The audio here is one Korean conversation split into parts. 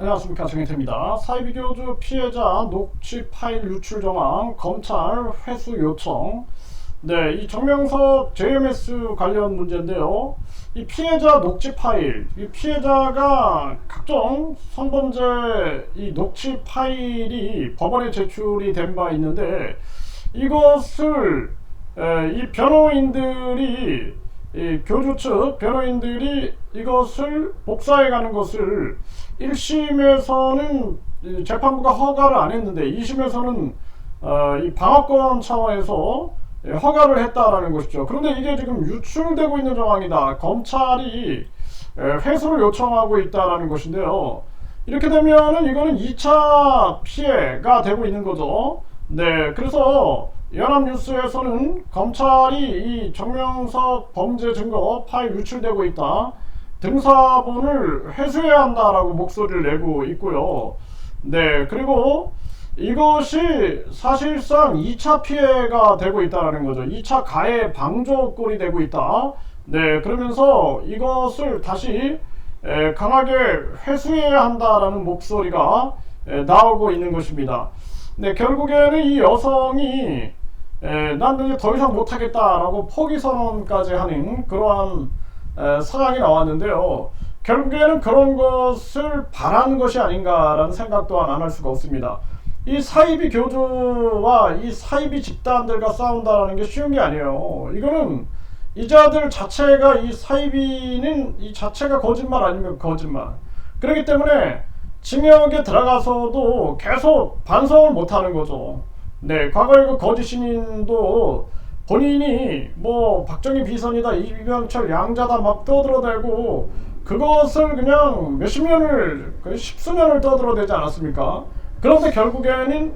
안녕하십니까 정혜태입니다. 사이비교주 피해자 녹취 파일 유출 정황 검찰 회수 요청 네, 이 정명석 JMS 관련 문제인데요. 이 피해자 녹취 파일, 이 피해자가 각종 성범죄 이 녹취 파일이 법원에 제출이 된 바 있는데 이것을 에, 이 변호인들이 이 교주 측 변호인들이 이것을 복사해 가는 것을 1심에서는 재판부가 허가를 안 했는데 2심에서는 어, 이 방어권 차원에서 예, 허가를 했다라는 것이죠. 그런데 이게 지금 유출되고 있는 정황이다. 검찰이 예, 회수를 요청하고 있다라는 것인데요. 이렇게 되면은 이거는 2차 피해가 되고 있는 거죠. 네, 그래서 연합뉴스에서는 검찰이 이 정명석 범죄 증거 파일 유출되고 있다. 등사본을 회수해야 한다라고 목소리를 내고 있고요. 네, 그리고 이것이 사실상 2차 피해가 되고 있다는 거죠. 2차 가해 방조꼴이 되고 있다. 네, 그러면서 이것을 다시 에, 강하게 회수해야 한다라는 목소리가 에, 나오고 있는 것입니다. 네, 결국에는 이 여성이 에, 난 이제 더 이상 못하겠다라고 포기 선언까지 하는 그러한 에, 상황이 나왔는데요. 결국에는 그런 것을 바라는 것이 아닌가라는 생각 또한 안 할 수가 없습니다. 이 사이비 교주와 이 사이비 집단들과 싸운다라는 게 쉬운 게 아니에요. 이거는 이자들 자체가 이 사이비는 이 자체가 거짓말 아니면 거짓말. 그렇기 때문에 징역에 들어가서도 계속 반성을 못 하는 거죠. 네, 과거에 그 거짓 신인도 본인이 뭐 박정희 비선이다, 이병철 양자다 막 떠들어대고 그것을 그냥 몇십 년을, 십수년을 떠들어대지 않았습니까? 그런데 결국에는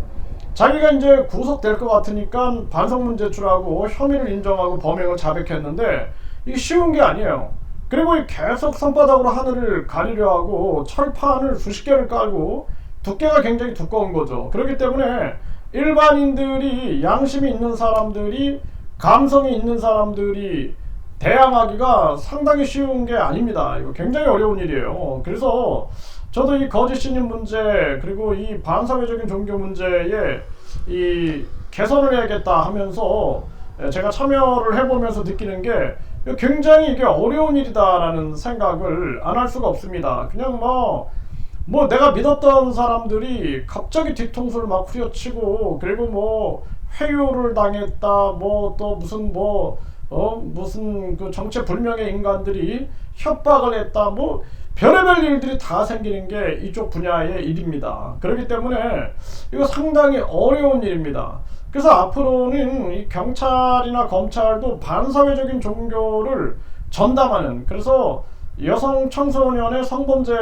자기가 이제 구속될 것 같으니까 반성문 제출하고 혐의를 인정하고 범행을 자백했는데 이게 쉬운 게 아니에요. 그리고 계속 손바닥으로 하늘을 가리려 하고 철판을 수십 개를 깔고 두께가 굉장히 두꺼운 거죠. 그렇기 때문에 일반인들이 양심이 있는 사람들이 감성이 있는 사람들이 대항하기가 상당히 쉬운 게 아닙니다. 이거 굉장히 어려운 일이에요. 그래서 저도 이 거짓 신임 문제 그리고 이 반사회적인 종교 문제에 이 개선을 해야겠다 하면서 제가 참여를 해보면서 느끼는 게 굉장히 이게 어려운 일이다라는 생각을 안 할 수가 없습니다. 그냥 뭐, 뭐 내가 믿었던 사람들이 갑자기 뒤통수를 막 후려치고 그리고 뭐 회유를 당했다 뭐 또 무슨 뭐 어, 무슨 그 정체 불명의 인간들이 협박을 했다. 뭐 별의별 일들이 다 생기는 게 이쪽 분야의 일입니다. 그렇기 때문에 이거 상당히 어려운 일입니다. 그래서 앞으로는 이 경찰이나 검찰도 반사회적인 종교를 전담하는 그래서 여성 청소년의 성범죄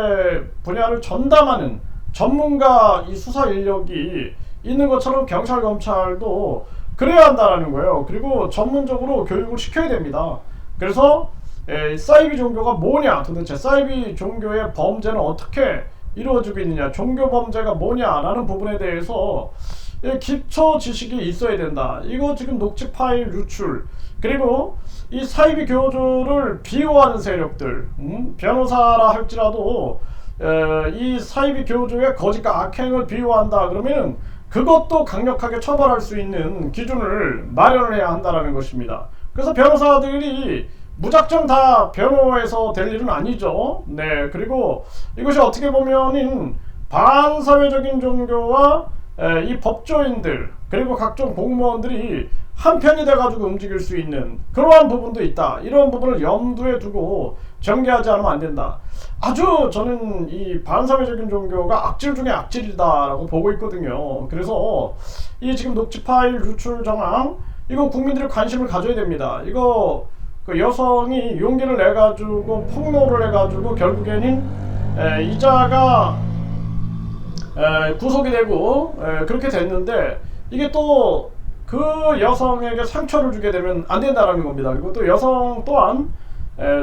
분야를 전담하는 전문가 이 수사 인력이 있는 것처럼 경찰 검찰도 그래야 한다는 거예요. 그리고 전문적으로 교육을 시켜야 됩니다. 그래서 에, 사이비 종교가 뭐냐 도대체 사이비 종교의 범죄는 어떻게 이루어지고 있느냐 종교 범죄가 뭐냐라는 부분에 대해서 예, 기초 지식이 있어야 된다. 이거 지금 녹취 파일 유출 그리고 이 사이비 교주를 비호하는 세력들 음? 변호사라 할지라도 에, 이 사이비 교주의 거짓과 악행을 비호한다 그러면 그것도 강력하게 처벌할 수 있는 기준을 마련을 해야 한다는 것입니다. 그래서 변호사들이 무작정 다 변호해서 될 일은 아니죠. 네, 그리고 이것이 어떻게 보면은 반사회적인 종교와 에, 이 법조인들 그리고 각종 공무원들이 한편이 돼가지고 움직일 수 있는 그러한 부분도 있다. 이런 부분을 염두에 두고 전개하지 않으면 안 된다. 아주 저는 이 반사회적인 종교가 악질 중에 악질이다라고 보고 있거든요. 그래서 이 지금 녹취 파일 유출 정황 이거 국민들이 관심을 가져야 됩니다. 이거 그 여성이 용기를 내 가지고 폭로를 해 가지고 결국에는 에, 이자가 에, 구속이 되고 에, 그렇게 됐는데 이게 또 그 여성에게 상처를 주게 되면 안 된다라는 겁니다. 그리고 또 여성 또한 에,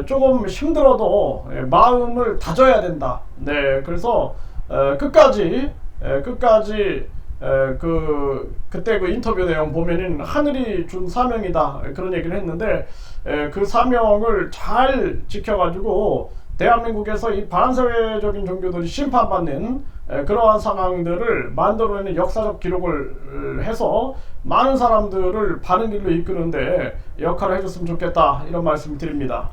조금 힘들어도 에, 마음을 다져야 된다. 네, 그래서 에, 끝까지 에, 끝까지 에, 그 그때 그 인터뷰 내용 보면은 하늘이 준 사명이다 그런 얘기를 했는데 에, 그 사명을 잘 지켜가지고 대한민국에서 이 반사회적인 종교들이 심판받는 에, 그러한 상황들을 만들어내는 역사적 기록을 해서 많은 사람들을 바른 길로 이끄는데 역할을 해줬으면 좋겠다 이런 말씀 드립니다.